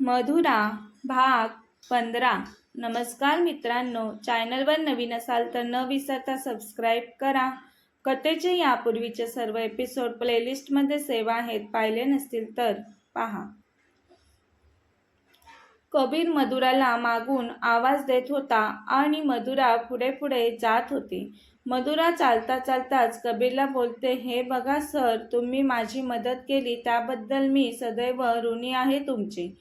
मधुरा भाग पंधरा. नमस्कार मित्रांनो चॅनलवर नवीन असाल तर न विसरता सबस्क्राईब करा. कथेचे यापूर्वीचे सर्व एपिसोड प्लेलिस्टमध्ये सेवा आहेत पाहिले नसतील तर पहा. कबीर मधुराला मागून आवाज देत होता आणि मधुरा पुढे पुढे जात होती. मधुरा चालता चालताच कबीरला बोलते हे बघा सर तुम्ही माझी मदत केली त्याबद्दल मी सदैव ऋणी आहे तुमची.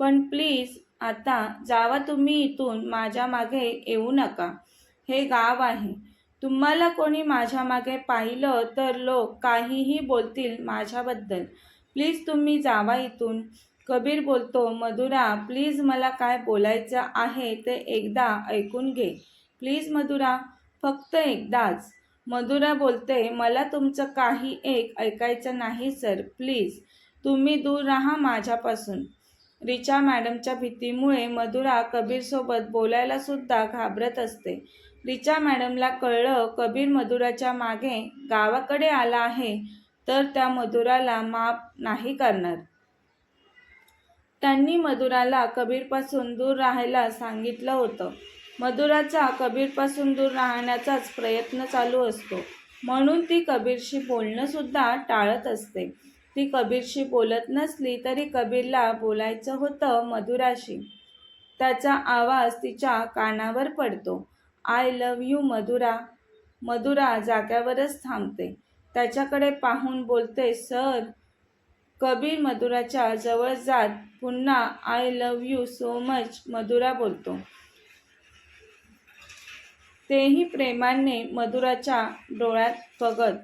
पण प्लीज आता जावा तुम्ही इथून माझ्या मागे येऊ नका. हे गाव आहे. तुम्हाला कोणी माझ्या मागे पाहिलं तर लोक काहीही बोलतील माझ्याबद्दल. प्लीज तुम्ही जावा इथून. कबीर बोलतो मधुरा प्लीज मला काय बोलायचं आहे ते एकदा ऐकून घे. प्लीज मधुरा फक्त एकदाच. मधुरा बोलते मला तुमचं काही एक ऐकायचं नाही सर. प्लीज तुम्ही दूर राहा माझ्यापासून. रिचा मॅडमच्या भीतीमुळे मधुरा कबीरसोबत बोलायला सुद्धा घाबरत असते. रिचा मॅडमला कळलं कबीर मधुराच्या मागे गावाकडे आला आहे तर त्या मधुराला माफ नाही करणार. त्यांनी मधुराला कबीरपासून दूर राहायला सांगितलं होतं. मधुराचा कबीरपासून दूर राहण्याचाच प्रयत्न चालू असतो. म्हणून ती कबीरशी बोलणंसुद्धा टाळत असते. ती कबीरशी बोलत नसली तरी कबीरला बोलायचं होतं मधुराशी. त्याचा आवाज तिच्या कानावर पडतो. I love you Madhura. Madhura जाग्यावरच थांबते. त्याच्याकडे पाहून बोलते सर कबीर मधुराच्या जवळ जात पुन्हा I love you so much Madhura बोलतो. तेही प्रेमाने मधुराच्या डोळ्यात बघत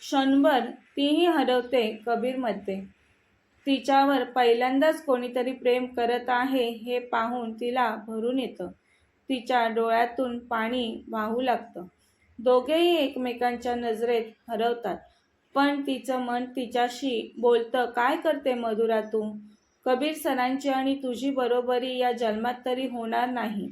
क्षणभर तीही हरवते कबीरमध्ये. तिच्यावर पहिल्यांदाच कोणीतरी प्रेम करत आहे हे पाहून तिला भरून येतं. तिच्या डोळ्यातून पाणी वाहू लागतं. दोघेही एकमेकांच्या नजरेत हरवतात. पण तिचं मन तिच्याशी बोलतं काय करते मधुरा तू? कबीर सरांची आणि तुझी बरोबरी या जन्मात तरी होणार नाही.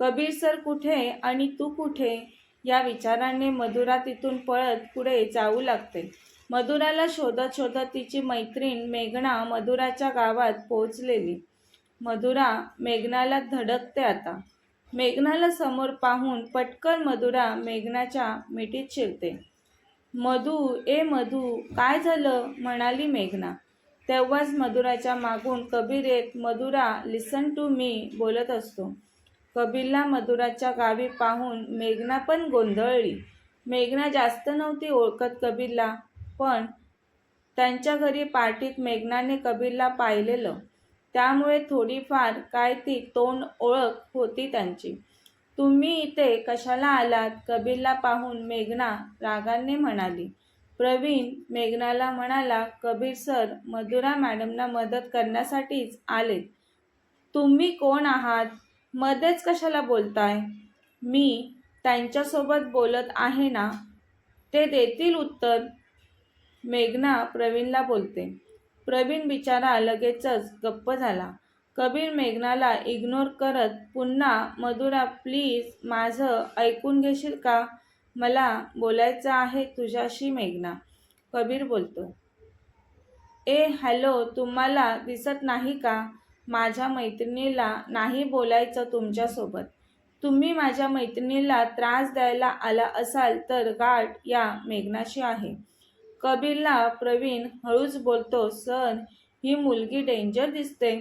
कबीर सर कुठे आणि तू कुठे? या विचाराने मधुरा तिथून पळत पुढे जाऊ लागते. मधुराला शोधत शोधत तिची मैत्रीण मेघना मधुराच्या गावात पोहोचलेली. मधुरा मेघनाला धडकते आता. मेघनाला समोर पाहून पटकन मधुरा मेघनाच्या मिठीत शिरते. मधू ए मधू काय झालं? म्हणाली मेघना. तेव्हाच मधुराच्या मागून कबीर येत मधुरा लिसन टू मी बोलत असतो. कबीरला मधुराच्या गावी पाहून मेघना पण गोंधळली. मेघना जास्त नव्हती ओळखत कबीरला. पण त्यांच्या घरी पार्टीत मेघनाने कबीरला पाहिलेलं. त्यामुळे थोडीफार काय ती तोंड ओळख होती त्यांची. तुम्ही इथे कशाला आलात? कबीरला पाहून मेघना रागाने म्हणाली. प्रवीण मेघनाला म्हणाला कबीर सर मधुरा मॅडमना मदत करण्यासाठीच आलेत. तुम्ही कोण आहात? मध्येच कशाला बोलताय? मी त्यांच्यासोबत बोलत आहे ना? ते देतील उत्तर. मेघना प्रवीणला बोलते. प्रवीण बिचारा लगेचच गप्प झाला. कबीर मेघनाला इग्नोर करत पुन्हा मधुरा प्लीज माझं ऐकून घेशील का? मला बोलायचं आहे तुझ्याशी मेघना. कबीर बोलतो. ए हॅलो तुम्हाला दिसत नाही का? माझ्या मैत्रिणीला नाही बोलायचं तुमच्यासोबत. तुम्ही माझ्या मैत्रिणीला त्रास द्यायला आला असाल तर गाठ या मेघनाशी आहे. कबीरला प्रवीण हळूच बोलतो सर ही मुलगी डेंजर दिसते.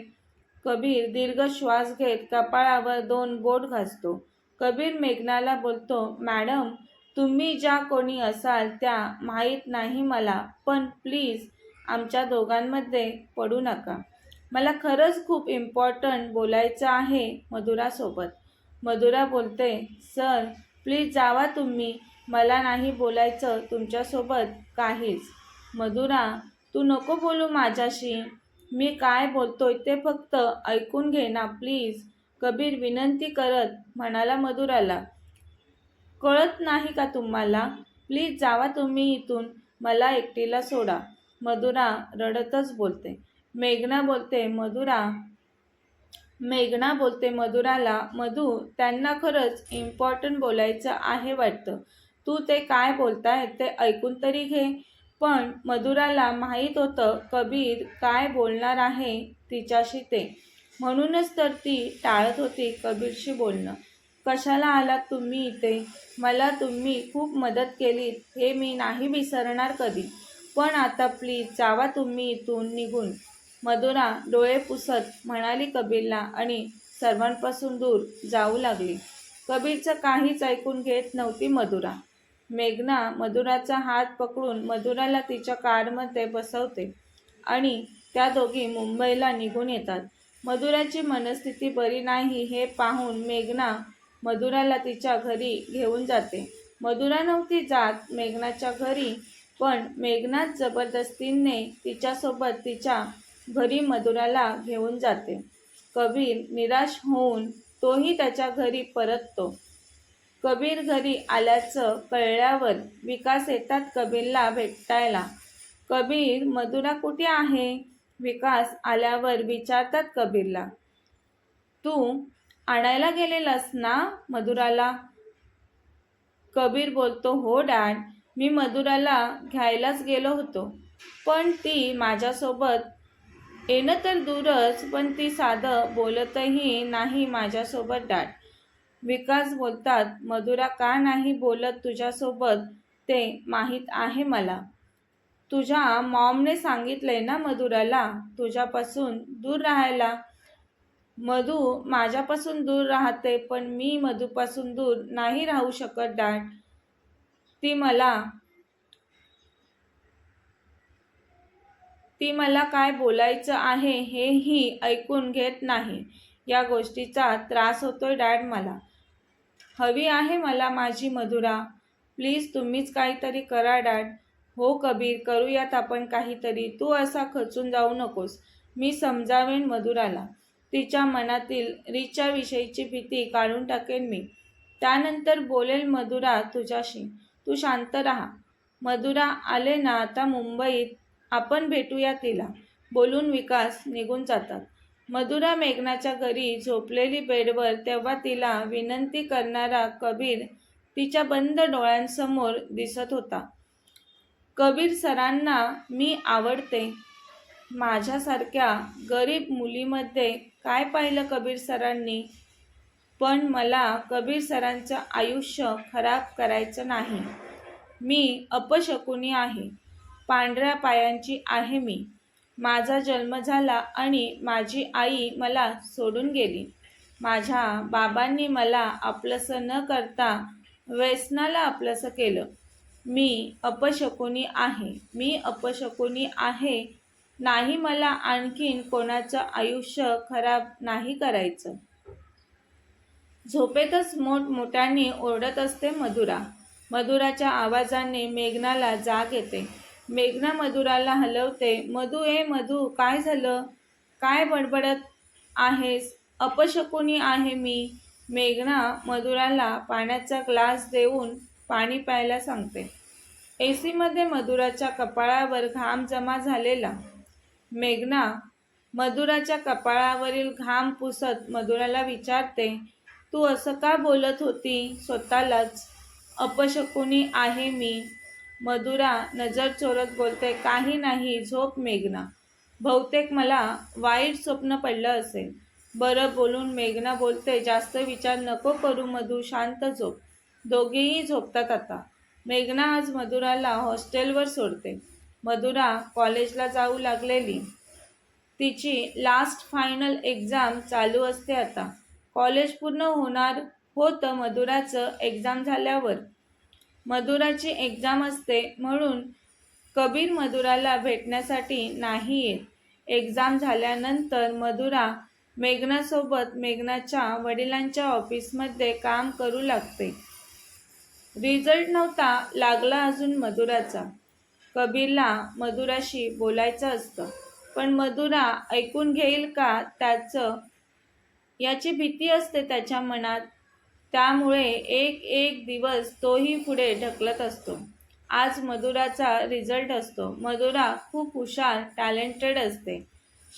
कबीर दीर्घ श्वास घेत कपाळावर दोन बोट घासतो. कबीर मेघनाला बोलतो मॅडम तुम्ही ज्या कोणी असाल त्या माहीत नाही मला पण प्लीज आमच्या दोघांमध्ये पडू नका. मला खरंच खूप इम्पॉर्टंट बोलायचं आहे मधुरासोबत. मधुरा बोलते सर प्लीज जावा तुम्ही मला नाही बोलायचं तुमच्यासोबत काहीच. मधुरा तू नको बोलू माझ्याशी. मी काय बोलतोय ते फक्त ऐकून घे ना प्लीज. कबीर विनंती करत म्हणाला मधुराला. कळत नाही का तुम्हाला? प्लीज जावा तुम्ही इथून मला एकटीला सोडा. मधुरा रडतच बोलते. मेघना बोलते मधुरा. मेघना बोलते मधुराला मधु त्यांना खरंच इम्पॉर्टंट बोलायचं आहे वाटतं. तू ते काय बोलताय ते ऐकून तरी घे. पण मधुराला माहीत होतं कबीर काय बोलणार आहे तिच्याशी ते. म्हणूनच तर ती टाळत होती कबीरशी बोलणं. कशाला आलात तुम्ही इथे? मला तुम्ही खूप मदत केलीत हे मी नाही विसरणार कधी. पण आता प्लीज जावा तुम्ही इथून निघून. मधुरा डोळे पुसत म्हणाली कबीरला आणि सर्वांपासून दूर जाऊ लागली. कबीरचं काहीच ऐकून घेत नव्हती मधुरा. मेघना मधुराचा हात पकडून मधुराला तिच्या कारमध्ये बसवते आणि त्या दोघी मुंबईला निघून येतात. मधुराची मनस्थिती बरी नाही हे पाहून मेघना मधुराला तिच्या घरी घेऊन जाते. मधुरा नव्हती जात मेघनाच्या घरी पण मेघनाच जबरदस्तीने तिच्यासोबत तिच्या घरी मधुराला घेऊन जाते. कबीर निराश होऊन तोही त्याच्या घरी परततो. कबीर घरी आल्याचं कळल्यावर विकास येतात कबीरला भेटायला. कबीर मधुरा कुठे आहे? विकास आल्यावर विचारतात कबीरला. तू आणायला गेलेलास ना मधुराला? कबीर बोलतो हो डॅड मी मधुराला घ्यायलाच गेलो होतो. पण ती माझ्यासोबत येणं तर दूरच पण ती साधं बोलतही नाही माझ्यासोबत डॅड. विकास बोलतात मधुरा का नाही बोलत तुझ्यासोबत? ते माहीत आहे मला. तुझ्या मॉमने सांगितलंय ना मधुराला तुझ्यापासून दूर राहायला. मधू माझ्यापासून दूर राहते पण मी मधूपासून दूर नाही राहू शकत डॅड. ती मला ती मला काय बोलायचं आहे हेही ऐकून घेत नाही. या गोष्टीचा त्रास होतोय डॅड मला. हवी आहे मला माझी मधुरा. प्लीज तुम्हीच काहीतरी करा डॅड. हो कबीर करूयात आपण काहीतरी. तू असा खचून जाऊ नकोस. मी समजावेन मधुराला. तिच्या मनातील रिचाविषयीची भीती काढून टाकेन मी. त्यानंतर बोलेल मधुरा तुझ्याशी. तू शांत राहा. मधुरा आले ना आता मुंबईत. आपण भेटूया तिला. बोलून विकास निघून जातात. मधुरा मेघनाच्या घरी झोपलेली बेडवर तेव्हा तिला विनंती करणारा कबीर तिच्या बंद डोळ्यांसमोर दिसत होता. कबीर सरांना मी आवडते. माझ्यासारख्या गरीब मुलीमध्ये काय पाहिलं कबीर सरांनी? पण मला कबीर सरांचं आयुष्य खराब करायचं नाही. मी अपशकुनी आहे. पांढऱ्या पायांची आहे मी. माझा जन्म झाला आणि माझी आई मला सोडून गेली. माझ्या बाबांनी मला आपलंसं न करता व्यसनाला आपलंसं केलं. मी अपशकुनी आहे. मी अपशकुनी आहे. नाही मला आणखीन कोणाचं आयुष्य खराब नाही करायचं. झोपेतच मोठमोठ्याने ओरडत असते मधुरा. मधुराच्या आवाजाने मेघनाला जाग येते. मेघना मधुराला हलवते. मधू ए मधू काय झालं? काय बडबडत आहेस? अपशकुनी आहे मी. मेघना मधुराला पाण्याचा ग्लास देऊन पाणी प्यायला सांगते. ए सीमध्ये मधुराच्या कपाळावर घाम जमा झालेला. मेघना मधुराच्या कपाळावरील घाम पुसत मधुराला विचारते तू असं का बोलत होती? स्वतःलाच अपशकुनी आहे मी. मधुरा नजर चोरत बोलते काही नाही झोप मेघना. बहुतेक मला वाईट स्वप्न पडलं असेल. बरं बोलून मेघना बोलते जास्त विचार नको करू मधू शांत झोप. दोघेही झोपतात आता. मेघना आज मधुराला हॉस्टेलवर सोडते. मधुरा कॉलेजला जाऊ लागलेली. तिची लास्ट फायनल एक्झाम चालू असते आता. कॉलेज पूर्ण होणार होतं मधुराचं एक्झाम झाल्यावर. मधुराची एक्झाम असते म्हणून कबीर मधुराला भेटण्यासाठी नाही येत. एक्झाम झाल्यानंतर मधुरा मेघनासोबत मेघनाच्या वडिलांच्या ऑफिसमध्ये काम करू लागते. रिझल्ट नव्हता लागला अजून मधुराचा कबीरला मधुराशी बोलायचं असतं. पण मधुरा ऐकून घेईल का त्याचं? याची भीती असते त्याच्या मनात. त्यामुळे एक एक दिवस तोही पुढे ढकलत असतो. आज मधुराचा रिझल्ट असतो. मधुरा खूप हुशार टॅलेंटेड असते.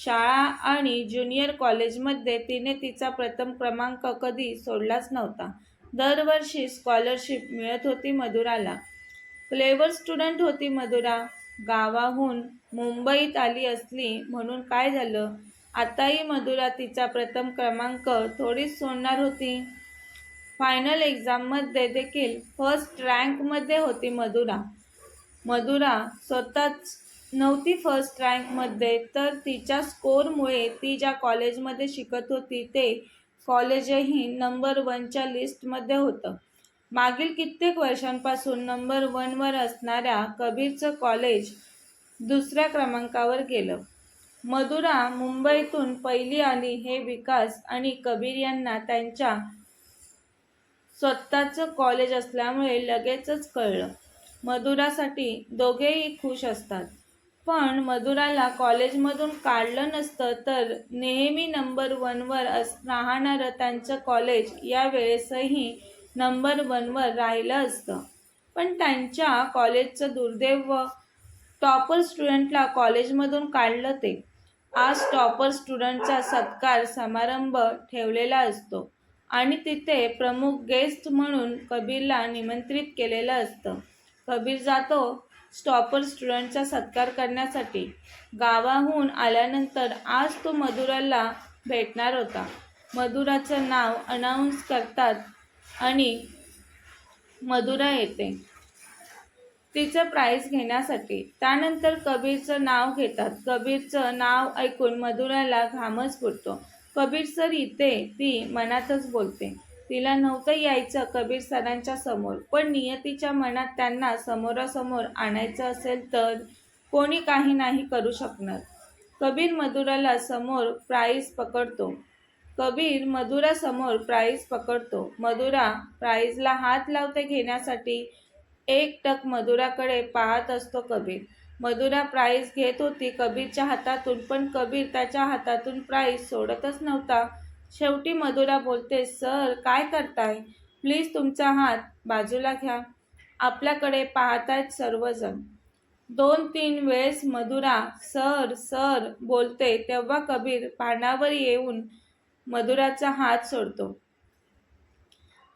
शाळा आणि ज्युनियर कॉलेजमध्ये तिने तिचा प्रथम क्रमांक कधी सोडलाच नव्हता. दरवर्षी स्कॉलरशिप मिळत होती मधुराला. क्लेवर स्टुडंट होती मधुरा. गावाहून मुंबईत आली असली म्हणून काय झालं? आताही मधुरा तिचा प्रथम क्रमांक थोडीच सोडणार होती. फायनल एक्झाममध्ये देखील फर्स्ट रँकमध्ये होती मधुरा. मधुरा स्वतःच नव्हती फर्स्ट रँकमध्ये तर तिच्या स्कोरमुळे ती ज्या कॉलेजमध्ये शिकत होती ते कॉलेजही नंबर वनच्या लिस्टमध्ये होतं. मागील कित्येक वर्षांपासून नंबर वनवर असणाऱ्या कबीरचं कॉलेज दुसऱ्या क्रमांकावर गेलं. मधुरा मुंबईतून पहिली आली हे विकास आणि कबीर यांना त्यांच्या स्वतःचं कॉलेज असल्यामुळे लगेचच कळलं. मधुरासाठी दोघेही खुश असतात. पण मधुराला कॉलेजमधून काढलं नसतं तर नेहमी नंबर वनवर अस राहणारं त्यांचं कॉलेज या वेळेसही नंबर वनवर राहिलं असतं. पण त्यांच्या कॉलेजचं दुर्दैव टॉपर स्टुडंटला कॉलेजमधून काढलं ते. आज टॉपर स्टुडंटचा सत्कार समारंभ ठेवलेला असतो. आणि तिथे प्रमुख गेस्ट म्हणून कबीरला निमंत्रित केलेलं असतं. कबीर जातो स्टॉपर स्टुडंटचा सत्कार करण्यासाठी. गावाहून आल्यानंतर आज तो मधुराला भेटणार होता. मधुराचं नाव अनाऊन्स करतात आणि मधुरा येते. तिचं प्राईज घेण्यासाठी. त्यानंतर कबीरचं नाव घेतात. कबीरचं नाव ऐकून मधुराला घामच फुटतो. कबीर सर इथे ती मनातच बोलते. तिला नव्हतं यायचं कबीर सरांच्या समोर पण नियतीच्या मनात त्यांना समोरासमोर आणायचं असेल तर कोणी काही नाही करू शकणार. कबीर मधुराला समोर प्राईज पकडतो. कबीर मधुरासमोर प्राईज पकडतो. मधुरा प्राईजला हात लावते घेण्यासाठी एक टक मधुराकडे पाहत असतो कबीर. मधुरा प्राईज घेत होती. कबीरच्या हातातून पण कबीर त्याच्या हातातून प्राईज सोडतच नव्हता. शेवटी मधुरा बोलते सर काय करताय? प्लीज तुमचा हात बाजूला घ्या. आपल्याकडे पाहतायत सर्वजण. दोन तीन वेळेस मधुरा सर सर बोलते. तेव्हा कबीर पानावर येऊन मधुराचा हात सोडतो.